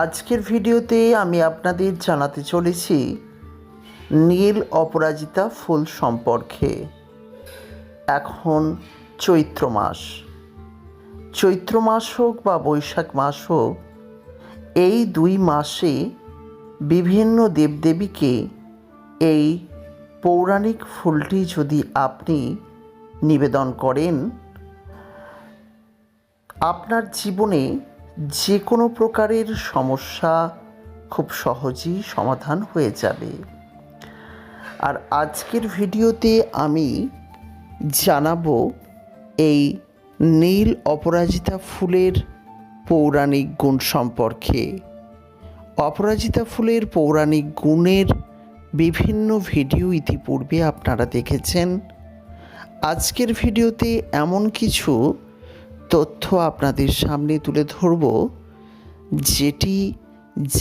আজকের ভিডিওতে আমি আপনাদের জানাতে চলেছি নীল অপরাজিতা ফুল সম্পর্কে। এখন চৈত্র মাস। চৈত্র মাস হোক বা বৈশাখ মাস হোক, এই দুই মাসে বিভিন্ন দেবদেবীকে এই পৌরাণিক ফুলটি যদি আপনি নিবেদন করেন, আপনার জীবনে যে কোনো প্রকারের সমস্যা খুব সহজেই সমাধান হয়ে যাবে। আর আজকের ভিডিওতে আমি জানাব এই নীল অপরাজিতা ফুলের পৌরাণিক গুণ সম্পর্কে। অপরাজিতা ফুলের পৌরাণিক গুণের বিভিন্ন ভিডিও ইতিপূর্বে আপনারা দেখেছেন। আজকের ভিডিওতে এমন কিছু তথ্য আপনাদের সামনে তুলে ধরব, যেটি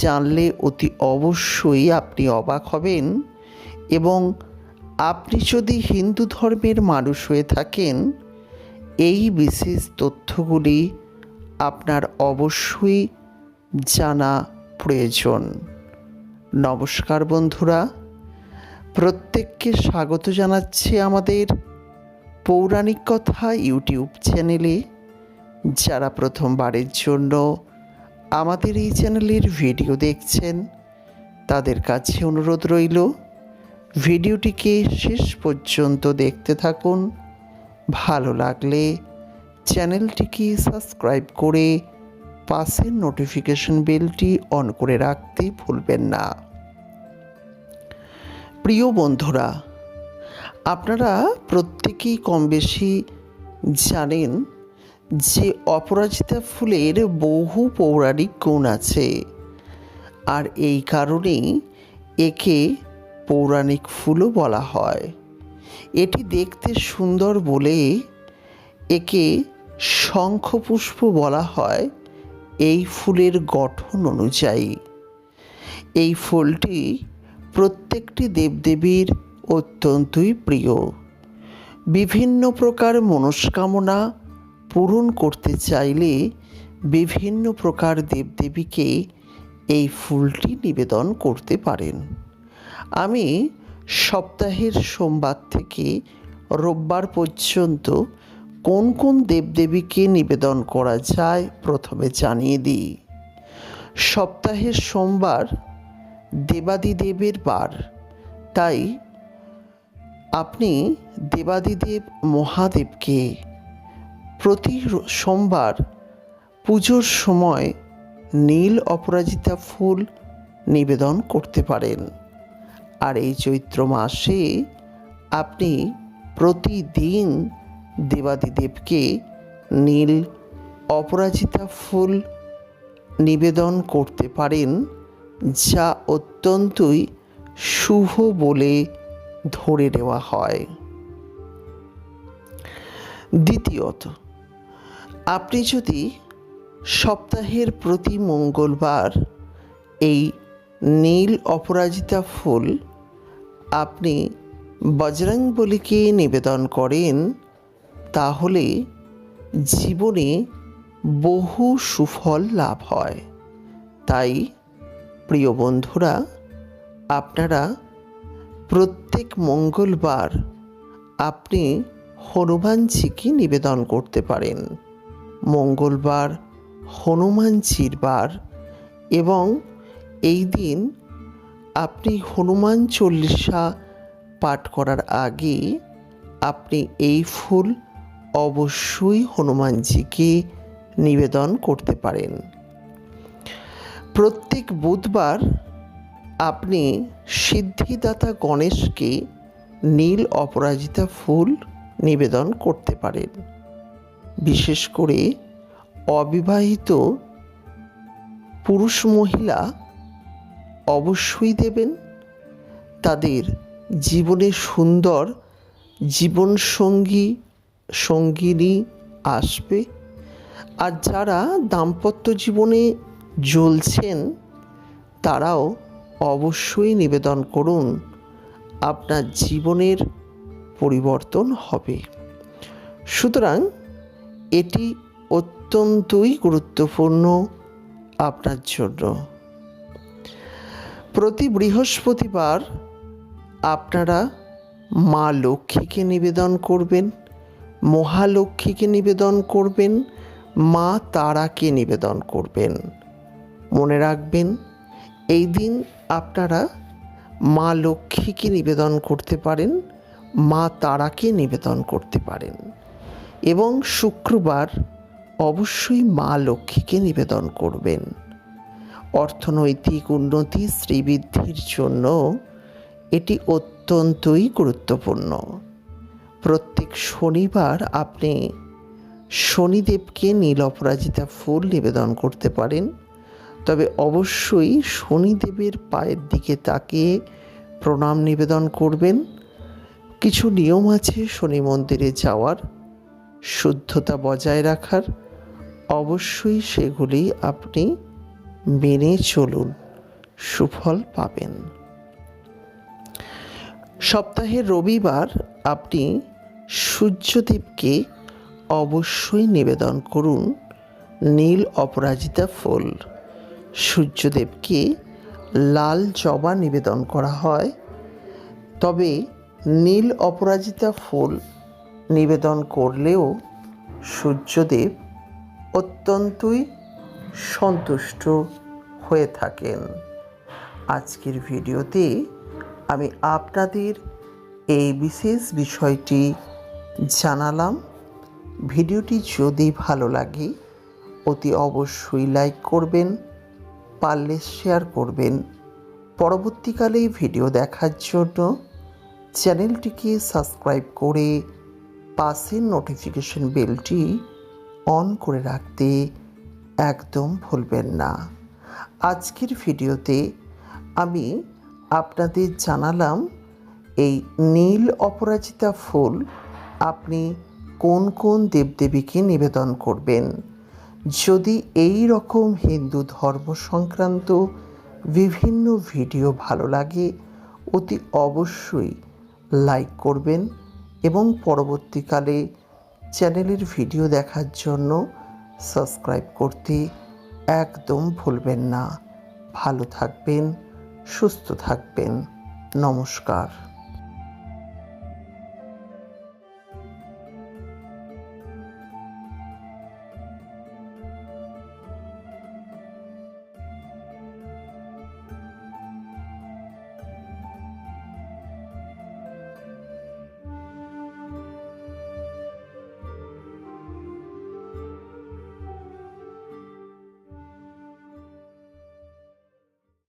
জানলে অতি অবশ্যই আপনি অবাক হবেন এবং আপনি যদি হিন্দু ধর্মের মানুষ হয়ে থাকেন, এই বিশেষ তথ্যগুলি আপনার অবশ্যই জানা প্রয়োজন। নমস্কার বন্ধুরা, প্রত্যেককে স্বাগত জানাচ্ছি আমাদের পৌরাণিক কথা ইউটিউব চ্যানেলে। যারা প্রথমবারের জন্য আমাদের এই চ্যানেলের ভিডিও দেখছেন, তাদের কাছে অনুরোধ রইল, ভিডিওটিকে শেষ পর্যন্ত দেখতে থাকুন। ভালো লাগলে চ্যানেলটিকে সাবস্ক্রাইব করে পাশের নোটিফিকেশন বেলটি অন করে রাখতে ভুলবেন না। প্রিয় বন্ধুরা, আপনারা প্রত্যেকেই কম বেশি জানেন যে অপরাজিতা ফুলের বহু পৌরাণিক গুণ আছে। আর এই কারণেই একে পৌরাণিক ফুলও বলা হয়। এটি দেখতে সুন্দর বলে একে শঙ্খপুষ্প বলা হয় এই ফুলের গঠন অনুযায়ী। এই ফুলটি প্রত্যেকটি দেবদেবীর অত্যন্তই প্রিয়। বিভিন্ন প্রকার মনস্কামনা পূরণ করতে চাইলে বিভিন্ন প্রকার দেবদেবীকে এই ফুলটি নিবেদন করতে পারেন। আমি সপ্তাহের সোমবার থেকে রোববার পর্যন্ত কোন কোন দেবদেবীকে নিবেদন করা যায় প্রথমে জানিয়ে দিই। সপ্তাহের সোমবার দেবাদিদেবের বার। তাই আপনি দেবাদিদেব মহাদেবকে প্রতি সোমবার পুজোর সময় নীল অপরাজিতা ফুল নিবেদন করতে পারেন। আর এই চৈত্র মাসে আপনি প্রতিদিন দেবাদিদেবকে নীল অপরাজিতা ফুল নিবেদন করতে পারেন, যা অত্যন্তই শুভ বলে ধরে নেওয়া হয়। দ্বিতীয়ত আপনি যদি সপ্তাহের প্রতি মঙ্গলবার এই নীল অপরাজিতা ফুল আপনি বজরং বলিকে নিবেদন করেন, তাহলে জীবনে বহু সুফল লাভ হয়। তাই, প্রিয় বন্ধুরা, আপনারা প্রত্যেক মঙ্গলবার আপনি হনুমানজিকে নিবেদন করতে পারেন। মঙ্গলবার, হনুমানজির বার এবং এই দিন আপনি হনুমান চল্লিশা পাঠ করার আগে আপনি এই ফুল অবশ্যই হনুমানজিকে নিবেদন করতে পারেন। প্রত্যেক বুধবার আপনি সিদ্ধিদাতা গণেশকে নীল অপরাজিতা ফুল নিবেদন করতে পারেন। বিশেষ করে অবিবাহিত পুরুষ মহিলা অবশ্যই দেবেন। তাদের জীবনে সুন্দর জীবনসঙ্গী, সঙ্গিনী আসবে। আর যারা দাম্পত্য জীবনে জ্বলছেন, তারাও অবশ্যই নিবেদন করুন, আপনার জীবনের পরিবর্তন হবে। সুতরাং এটি অত্যন্তই গুরুত্বপূর্ণ আপনার জন্য। প্রতি বৃহস্পতিবার আপনারা মা লক্ষ্মীকে নিবেদন করবেন, মহালক্ষ্মীকে নিবেদন করবেন, মা তারাকে নিবেদন করবেন। মনে রাখবেন, এই দিন আপনারা মা লক্ষ্মীকে নিবেদন করতে পারেন, মা তারাকে নিবেদন করতে পারেন। এবং শুক্রবার অবশ্যই মা লক্ষ্মীকে নিবেদন করবেন। অর্থনৈতিক উন্নতি শ্রীবৃদ্ধির জন্য এটি অত্যন্তই গুরুত্বপূর্ণ। প্রত্যেক শনিবার আপনি শনিদেবকে নীল অপরাজিতা ফুল নিবেদন করতে পারেন। তবে অবশ্যই শনিদেবের পায়ের দিকে তাকিয়ে প্রণাম নিবেদন করবেন। কিছু নিয়ম আছে শনি মন্দিরে যাওয়ার। শুদ্ধতা বজায় রাখার, অবশ্যই সেগুলি আপনি মেনে চলুন, সুফল পাবেন। সপ্তাহের রবিবার আপনি সূর্যদেবকে অবশ্যই নিবেদন করুন, নীল অপরাজিতা ফুল। সূর্যদেবকে লাল জবা নিবেদন করা হয়। তবে নীল অপরাজিতা ফুল নিবেদন করলেও সূর্যদেব অত্যন্তই সন্তুষ্ট হয়ে থাকেন। আজকের ভিডিওতে আমি আপনাদের এই বিশেষ বিষয়টি জানালাম। ভিডিওটি যদি ভালো লাগে, অতি অবশ্যই লাইক করবেন, পারলে শেয়ার করবেন। পরবর্তীকালে ভিডিও দেখার জন্য চ্যানেলটিকে সাবস্ক্রাইব করে পাশের নোটিফিকেশন বেলটি অন করে রাখতে একদম ভুলবেন না। আজকের ভিডিওতে আমি আপনাদের জানালাম এই নীল অপরাজিতা ফুল আপনি কোন কোন দেবদেবীকে নিবেদন করবেন? যদি এই রকম হিন্দু ধর্ম সংক্রান্ত বিভিন্ন ভিডিও ভালো লাগে, অতি অবশ্যই লাইক করবেন। এবং পরবর্তীকালে চ্যানেলের ভিডিও দেখার জন্য সাবস্ক্রাইব করতে একদম ভুলবেন না। ভালো থাকবেন, সুস্থ থাকবেন। নমস্কার।